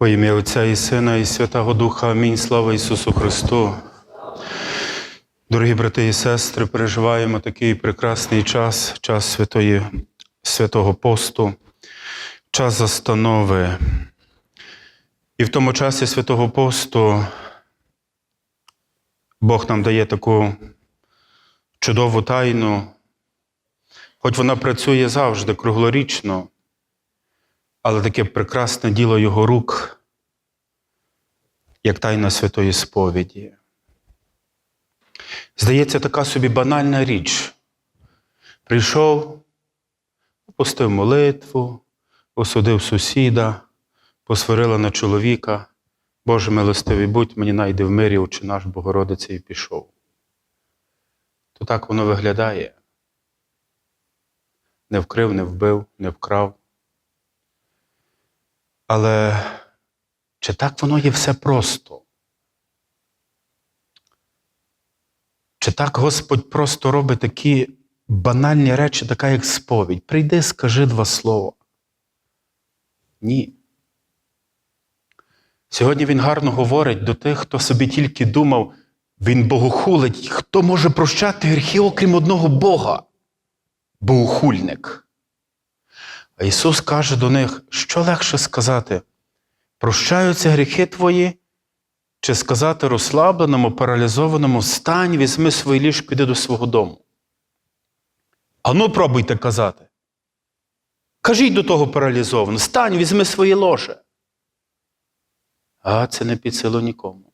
Во ім'я Отця і Сина, і Святого Духа. Амінь. Слава Ісусу Христу. Дорогі брати і сестри, переживаємо такий прекрасний час, час святої, святого посту, час застанови. І в тому часі святого посту Бог нам дає таку чудову тайну, хоч вона працює завжди круглорічно, але таке прекрасне діло Його рук, як тайна святої сповіді. Здається, така собі банальна річ. Прийшов, опустив молитву, осудив сусіда, посварила на чоловіка. Боже милостивий, будь мені найди в мирі, очі наш Богородице, і пішов. То так воно виглядає. Не вкрив, не вбив, не вкрав. Але чи так воно є все просто? Чи так Господь просто робить такі банальні речі, така як сповідь? Прийди, скажи два слова. Ні. Сьогодні він гарно говорить до тих, хто собі тільки думав, він богохулить, хто може прощати гріхи, окрім одного Бога, богохульник. А Ісус каже до них, що легше сказати: прощаються гріхи твої, чи сказати розслабленому, паралізованому, встань, візьми своє ліжко, іди до свого дому. Ану, пробуйте казати. Кажіть до того паралізованого, встань, візьми своє ложе. А це не під силу нікому.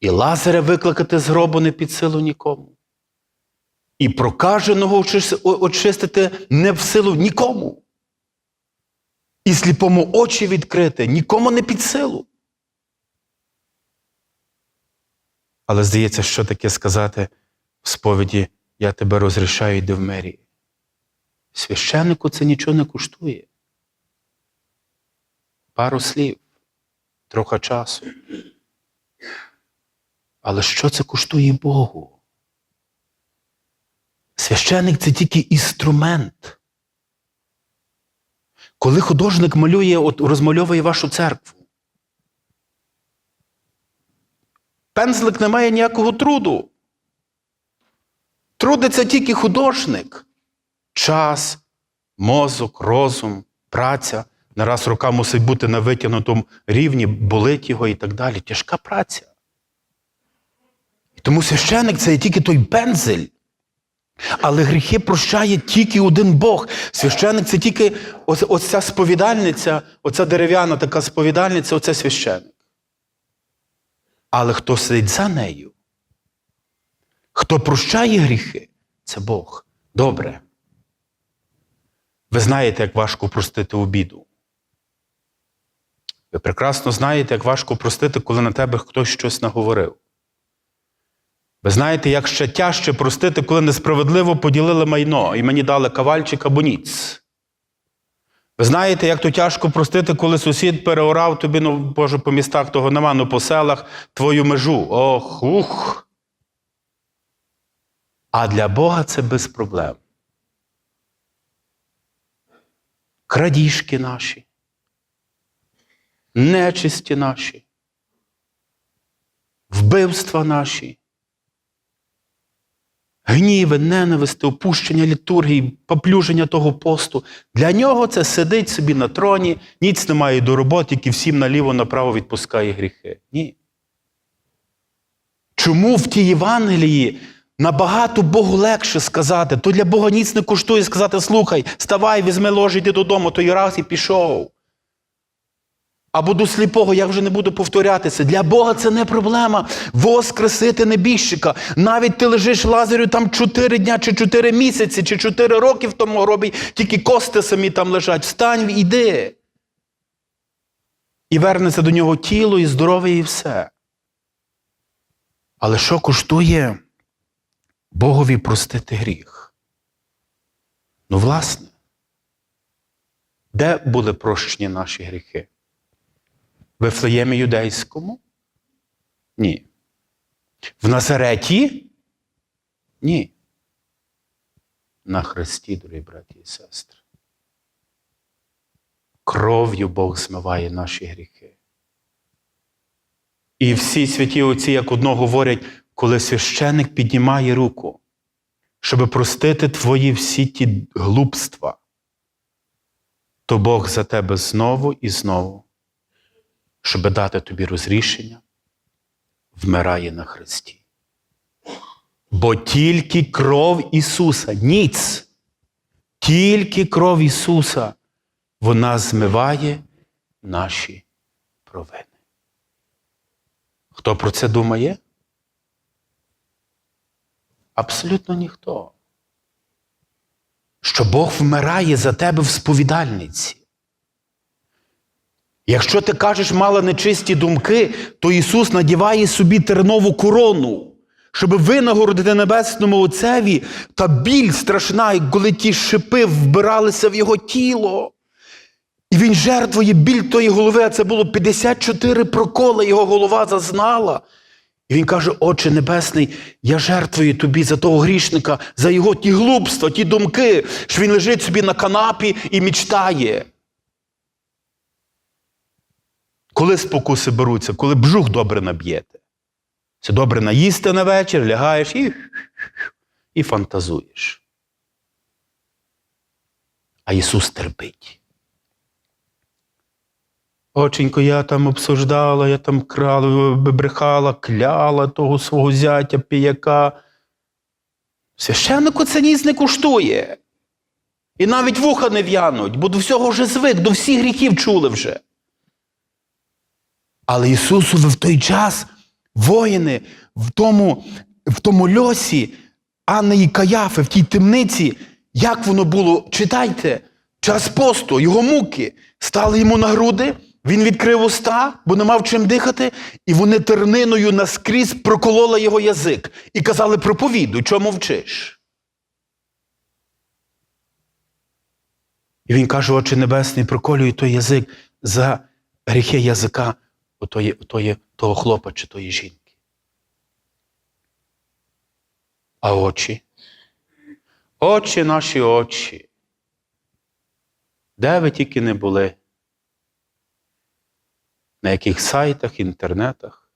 І Лазаря викликати з гробу не під силу нікому. І прокаженого очистити не в силу нікому. І сліпому очі відкрити нікому не під силу. Але здається, що таке сказати в сповіді Я тебе розрішаю, йди в мерії. Священнику це нічого не коштує. Пару слів, трохи часу. Але що це коштує Богу? Священник це тільки інструмент. Коли художник малює, от розмальовує вашу церкву, пензлик не має ніякого труду. Трудиться тільки художник. Час, мозок, розум, праця. Не раз рука мусить бути на витягнутому рівні, болить його і так далі. Тяжка праця. І тому священник це тільки той пензель. Але гріхи прощає тільки один Бог. Священник це тільки ось, ось ця сповідальниця, оця дерев'яна така сповідальниця, оце священник. Але хто сидить за нею, хто прощає гріхи, це Бог. Добре. Ви знаєте, як важко простити обіду. Ви прекрасно знаєте, як важко простити, коли на тебе хтось щось наговорив. Ви знаєте, як ще тяжче простити, коли несправедливо поділили майно і мені дали кавальчик або ніц. Ви знаєте, як то тяжко простити, коли сусід переорав тобі, ну, Боже, по містах того нема, ну по селах твою межу. Ох, ух. А для Бога це без проблем. Крадіжки наші, нечисті наші, вбивства наші гніви, ненависти, опущення літургії, поплюження того посту. Для нього це сидить собі на троні, ніц не має до роботи, тільки всім наліво-направо відпускає гріхи. Ні. Чому в тій Євангелії набагато Богу легше сказати, то для Бога ніц не коштує сказати: слухай, ставай, візьми ложе, йди додому, той раз і пішов. Або до сліпого, я вже не буду повторятися. Для Бога це не проблема. Воскресити небіжчика. Навіть ти лежиш лазарю там 4 дня, чи 4 місяці, чи 4 роки в тому гробі, тільки кости самі там лежать. Встань, іди. І вернеться до нього тіло, і здоров'я, і все. Але що коштує Богові простити гріх? Ну, власне, де були прощені наші гріхи? В Ефлеємі юдейському? Ні. В Назареті? Ні. На Христі, дорогі браті і сестри. кров'ю Бог змиває наші гріхи. І всі святі отці, як одно говорять, коли священик піднімає руку, щоб простити твої всі ті глупства, то Бог за тебе знову і знову, щоб дати тобі розрішення, вмирає на Христі. Бо тільки кров Ісуса, ніц, тільки кров Ісуса, вона змиває наші провини. Хто про це думає? Абсолютно ніхто. Що Бог вмирає за тебе в сповідальниці. Якщо ти кажеш мала нечисті думки, то Ісус надіває собі тернову корону, щоб винагородити Небесному Отцеві та біль страшна, коли ті шипи вбиралися в його тіло. І він жертвує біль тої голови, а це було 54 проколи, його голова зазнала. І він каже: Отче Небесний, я жертвую тобі за того грішника, за його ті глупства, ті думки, що він лежить собі на канапі і мічтає. Коли спокуси беруться, коли бжух добре наб'єте. Це добре наїсти на вечір, лягаєш і, і фантазуєш. А Ісус терпить. Оченько, я там обсуждала, я там крала, брехала, кляла того свого зятя, піяка. Священнику це ніс не коштує. І навіть вуха не в'януть, бо до всього вже звик, до всіх гріхів чули вже. Але Ісусові в той час воїни в тому, в тому льосі Анни і Каяфи, в тій темниці, як воно було, читайте, час посту, його муки стали йому на груди, він відкрив уста, бо не мав чим дихати, і вони терниною наскрізь прокололи його язик і казали: проповідуй, чому мовчиш? І він каже, Отче Небесний, проколює той язик за гріхи язика отої, отої, того хлопа чи тої жінки. А очі? Очі наші очі. Де ви тільки не були? На яких сайтах, інтернетах?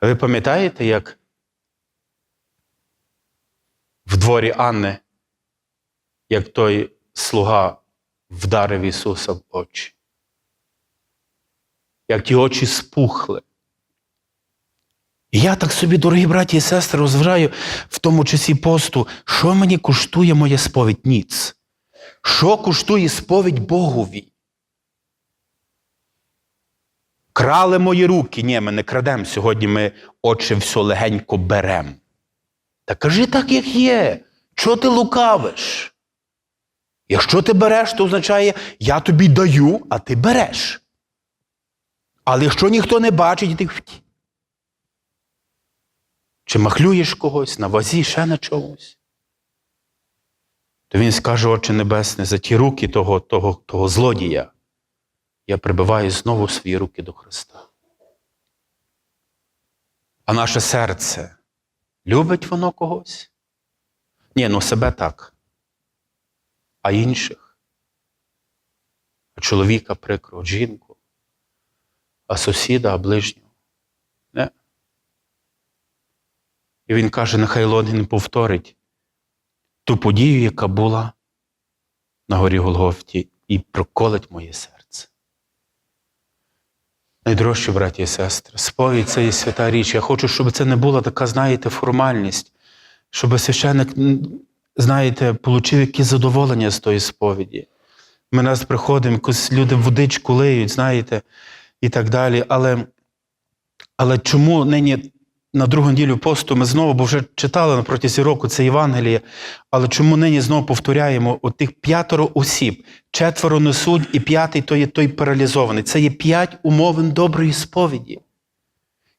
Ви пам'ятаєте, як в дворі Анни, як той слуга вдарив Ісуса в очі? Як ті очі спухли. І я так собі, дорогі браті і сестри, розважаю в тому часі посту, що мені коштує моя сповідь? Ніц. Що коштує сповідь Богові? Крали мої руки. Ні, ми не крадемо. Сьогодні ми очі все легенько беремо. Та кажи так, як є. Чого ти лукавиш? Якщо ти береш, то означає, я тобі даю, а ти береш. Але якщо ніхто не бачить, ти чи махлюєш когось на вазі ще на чомусь, то він скаже, Отче Небесне, за ті руки того, того, того злодія я прибиваю знову свої руки до Христа. А наше серце любить воно когось? Ні, ну себе так. А інших? А чоловіка прикро, жінку, а сусіда, а ближнього? Не. І він каже, нехай Лонгін повторить ту подію, яка була на горі Голгофті, і проколить моє серце. Найдорожчі, браті і сестри, сповідь це є свята річ. Я хочу, щоб це не була така, знаєте, формальність, щоб священник, знаєте, отримав якесь задоволення з тої сповіді. Ми нас приходимо, якось люди водичку лиють, знаєте, і так далі. Але, але чому нині на другу неділю посту ми знову, бо вже читали на протязі року це Євангеліє, але чому нині знову повторяємо от тих п'ятеро осіб, четверо несуть, і п'ятий то є той паралізований. Це є п'ять умовин доброї сповіді.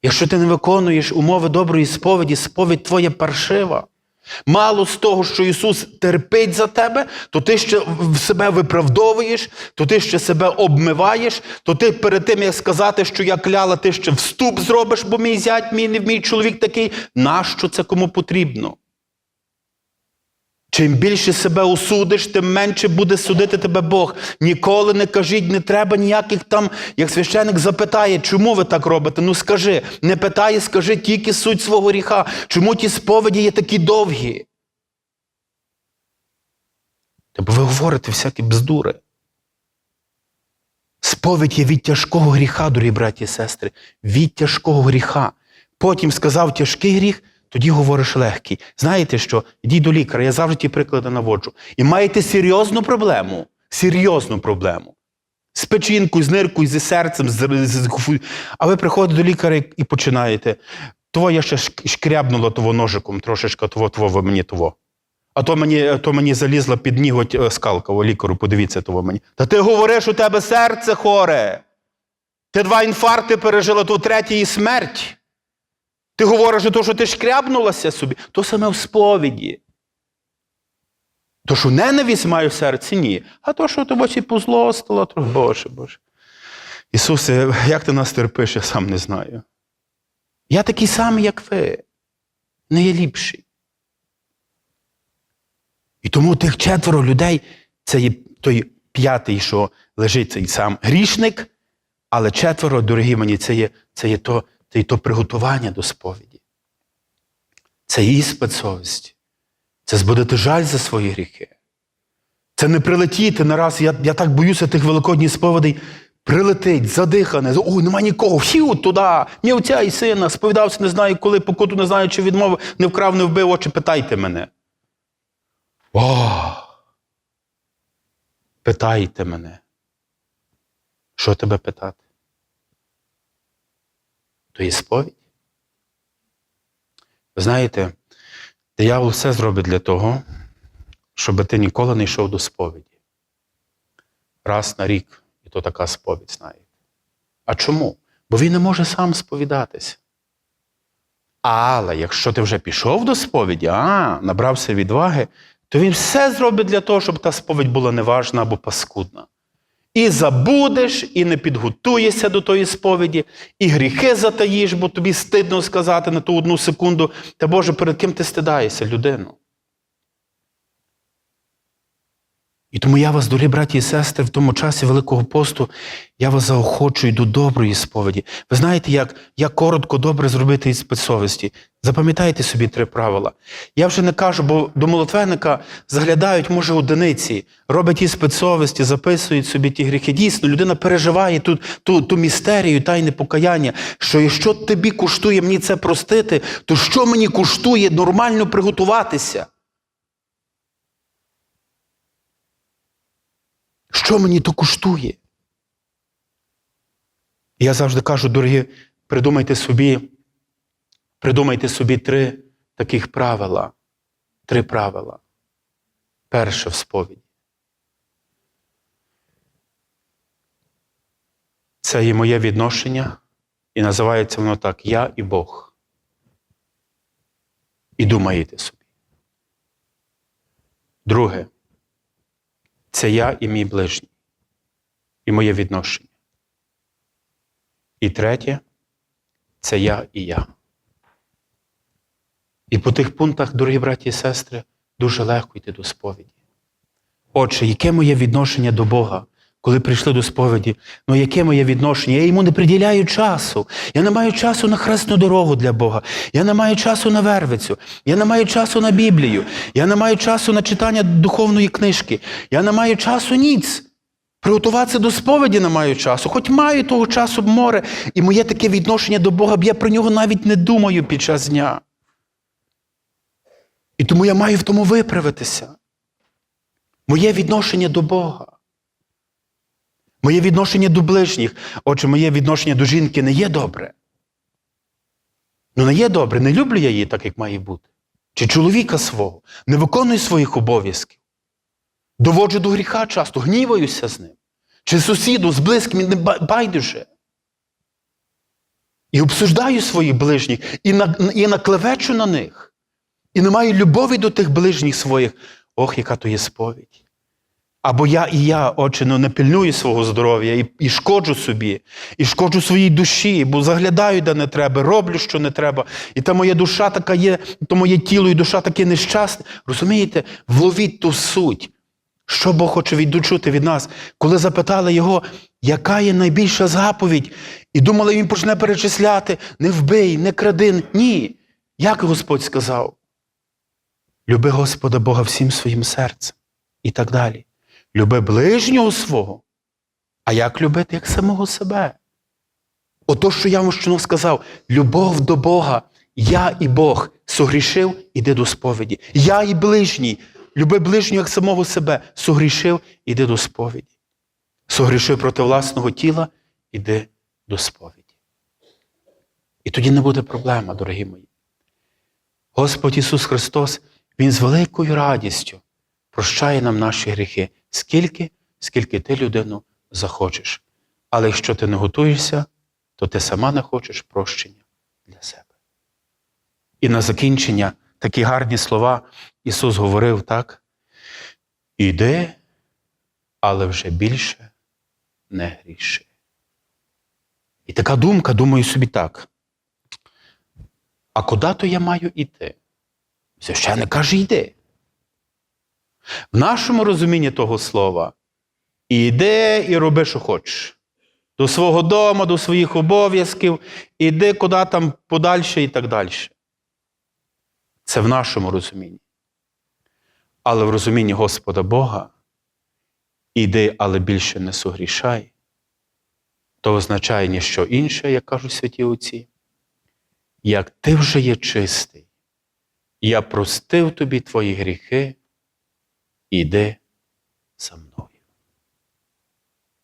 Якщо ти не виконуєш умови доброї сповіді, сповідь твоя паршива. Мало з того, що Ісус терпить за тебе, то ти ще себе виправдовуєш, то ти ще себе обмиваєш, то ти перед тим, як сказати, що я кляла, ти ще вступ зробиш, бо мій зять, мій, не мій чоловік такий. Нащо це кому потрібно? Чим більше себе осудиш, тим менше буде судити тебе Бог. Ніколи не кажіть, не треба ніяких там, як священик запитає, чому ви так робите? Ну скажи, не питає, скажи тільки суть свого гріха. Чому ті сповіді є такі довгі? Тобто ви говорите всякі бздури. Сповідь є від тяжкого гріха, дорогі браті і сестри, від тяжкого гріха. Потім сказав тяжкий гріх, тоді говориш легкий. Знаєте що? Йдіть до лікаря, я завжди ті приклади наводжу. І маєте серйозну проблему, серйозну проблему. З печінкою, з ниркою, зі серцем, з, з, а ви приходите до лікаря і- починаєте. Того я ще шк- шкрябнуло того ножиком, трошечки того, того ви мені того. А то мені, то мені залізла під ніготь е, скалка, о, лікару, подивіться того мені. Та ти говориш, у тебе серце хоре. Ти два інфаркти пережила, то третій і смерть. Ти говориш, то, що ти шкрябнулася собі, то саме в сповіді. То, що ненависть маю в серці, ні. А то, що тебе чи позлостило, то Боже, Боже. Ісусе, як ти нас терпиш, я сам не знаю. Я такий самий, як ви. Не є ліпший. І тому тих четверо людей це є той п'ятий, що лежить цей сам грішник, але четверо, дорогі мені, це є, це є, то, це є то приготування до сповіді. Це іспит совісті. Це збудити жаль за свої гріхи. Це не прилетіти нараз. Я, я так боюся тих великодніх сповідей. Прилетить, задихане, ой, нема нікого, фью, туди, ні отця і сина, сповідався, не знаю коли, покуту не знаю, чи відмовив, не вкрав, не вбив, очі, питайте мене. О! Питайте мене. Що тебе питати? То є сповідь? Ви знаєте, диявол все зробить для того, щоб ти ніколи не йшов до сповіді. Раз на рік, і то така сповідь, знаєте. А чому? Бо він не може сам сповідатися. Але якщо ти вже пішов до сповіді, а, набрався відваги, то він все зробить для того, щоб та сповідь була неважна або паскудна. І забудеш, і не підготуєшся до тої сповіді, і гріхи затаїш, бо тобі стидно сказати на ту одну секунду, та Боже, перед ким ти стидаєшся, людину? І тому я вас, дорогі браті і сестри, в тому часі Великого посту, я вас заохочую до доброї сповіді. Ви знаєте, як, як коротко добре зробити іспит совісті? Запам'ятайте собі три правила. Я вже не кажу, бо до молитвенника заглядають, може, одиниці, роблять іспит совісті, записують собі ті гріхи. Дійсно, людина переживає ту, ту, ту містерію, тайне покаяння, що якщо тобі коштує мені це простити, то що мені коштує нормально приготуватися? Що мені то коштує? Я завжди кажу, дорогі, придумайте собі, придумайте собі три таких правила. Три правила. Перше в сповіді. Це є моє відношення, і називається воно так Я і Бог. І думаєте собі. Друге це я і мій ближній, і моє відношення. І третє це я і я. І по тих пунктах, дорогі браті і сестри, дуже легко йти до сповіді. Отже, яке моє відношення до Бога, коли прийшли до сповіді? Ну, яке моє відношення? Я йому не приділяю часу. Я не маю часу на хресну дорогу для Бога. Я не маю часу на вервицю. Я не маю часу на Біблію. Я не маю часу на читання духовної книжки. Я не маю часу ніц. Приготуватися до сповіді не маю часу, хоч маю того часу море, і моє таке відношення до Бога, б я про нього навіть не думаю під час дня. І тому я маю в тому виправитися. Моє відношення до Бога. Моє відношення до ближніх. Отже, моє відношення до жінки не є добре. Ну, не є добре, не люблю я її так, як має бути. Чи чоловіка свого, не виконую своїх обов'язків. Доводжу до гріха часто, гніваюся з ним. Чи сусіду з близьким не байдуже. І обсуждаю своїх ближніх, і, на, і наклевечу на них. І не маю любові до тих ближніх своїх. Ох, яка то є сповідь. Або я і я, отче, ну, не пильную свого здоров'я і, і шкоджу собі, і шкоджу своїй душі, бо заглядаю, де не треба, роблю, що не треба. І та моя душа така є, то моє тіло і душа таке нещасне. Розумієте, вловіть ту суть. Що Бог хоче віддучути від нас, коли запитали його, яка є найбільша заповідь, і думали, він почне перечисляти: не вбий, не кради. Ні. Як Господь сказав? Люби Господа Бога всім своїм серцем і так далі. Люби ближнього свого. А як любити, як самого себе? Ото, що я вам щойно сказав, любов до Бога, я і Бог согрішив, іди до сповіді. Я і ближній, люби ближнього як самого себе, согрішив, іди до сповіді. Согрішив проти власного тіла, іди до сповіді. І тоді не буде проблема, дорогі мої. Господь Ісус Христос, Він з великою радістю прощає нам наші гріхи, скільки, скільки ти людину захочеш. Але якщо ти не готуєшся, то ти сама не хочеш прощення для себе. І на закінчення такі гарні слова Ісус говорив так: іди, але вже більше не гріши. І така думка, думаю собі так. А куди то я маю йти? Священник каже, йди. В нашому розумінні того слова іди і роби, що хочеш. До свого дому, до своїх обов'язків, іди куди там подальше і так далі. Це в нашому розумінні. Але в розумінні Господа Бога іди, але більше не сугрішай, то означає ніщо інше, як кажуть святі отці. Як ти вже є чистий, я простив тобі твої гріхи, іди за мною.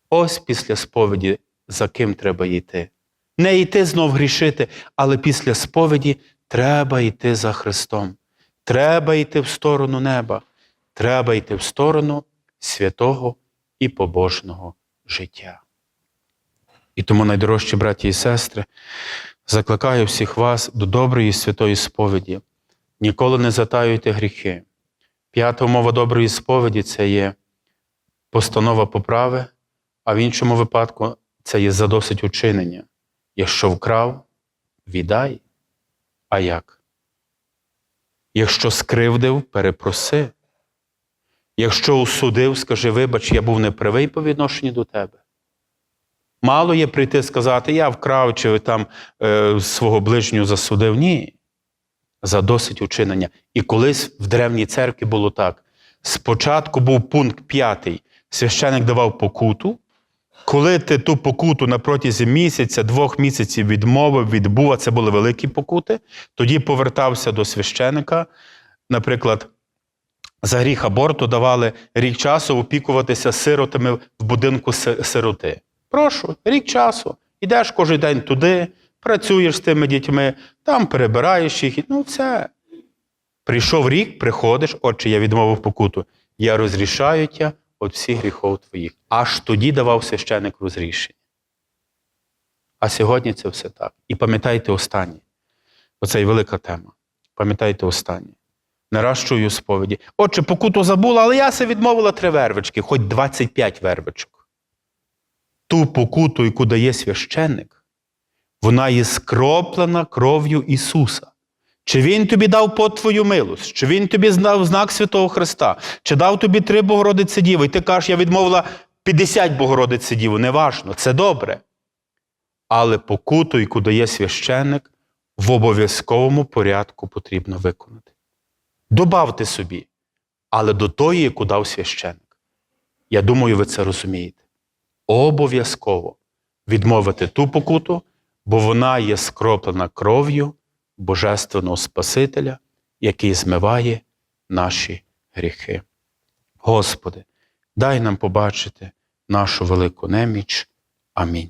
Ось після сповіді, за ким треба йти. Не йти знов грішити, але після сповіді треба йти за Христом. Треба йти в сторону неба, треба йти в сторону святого і побожного життя. І тому, найдорожчі браті і сестри, закликаю всіх вас до доброї святої сповіді. Ніколи не затаюйте гріхи. П'ята умова доброї сповіді це є постанова поправи, а в іншому випадку це є задосить учинення. Якщо вкрав, віддай. А як? Якщо скривдив, перепроси. Якщо усудив, скажи, вибач, я був неправий по відношенню до тебе. Мало є прийти сказати, я вкрав чи там е, свого ближнього засудив. Ні. За досить учинення. І колись в древній церкві було так. Спочатку був пункт п'ятий. Священик давав покуту. Коли ти ту покуту на протязі місяця, двох місяців відмовив, відбув, а це були великі покути, тоді повертався до священика. Наприклад, за гріх аборту давали рік часу опікуватися сиротами в будинку сироти. Прошу, рік часу. Ідеш кожен день туди, працюєш з тими дітьми, там перебираєш їх. Ну, все. Прийшов рік, приходиш, отче, я відмовив покуту. Я розрішаю тя від всіх гріхов твоїх. Аж тоді давав священик розрішення. А сьогодні це все так. І пам'ятайте останнє. Оце і велика тема. Пам'ятайте останнє. Чую сповіді. Отче, покуту забула, але я се відмовила три вервички, хоч 25 вервичок. Ту покуту, яку дає священник, вона є скроплена кров'ю Ісуса. Чи Він тобі дав по твою милость, чи Він тобі дав знак Святого Христа, чи дав тобі три Богородиці Діви, і ти кажеш, я відмовила 50 Богородиці Діву, неважно, це добре. Але покуту, яку дає священник, в обов'язковому порядку потрібно виконати. Добавте собі, але до тої, яку дав священник. Я думаю, ви це розумієте. Обов'язково відмовити ту покуту, бо вона є скроплена кров'ю Божественного Спасителя, який змиває наші гріхи. Господи, дай нам побачити нашу велику неміч. Амінь.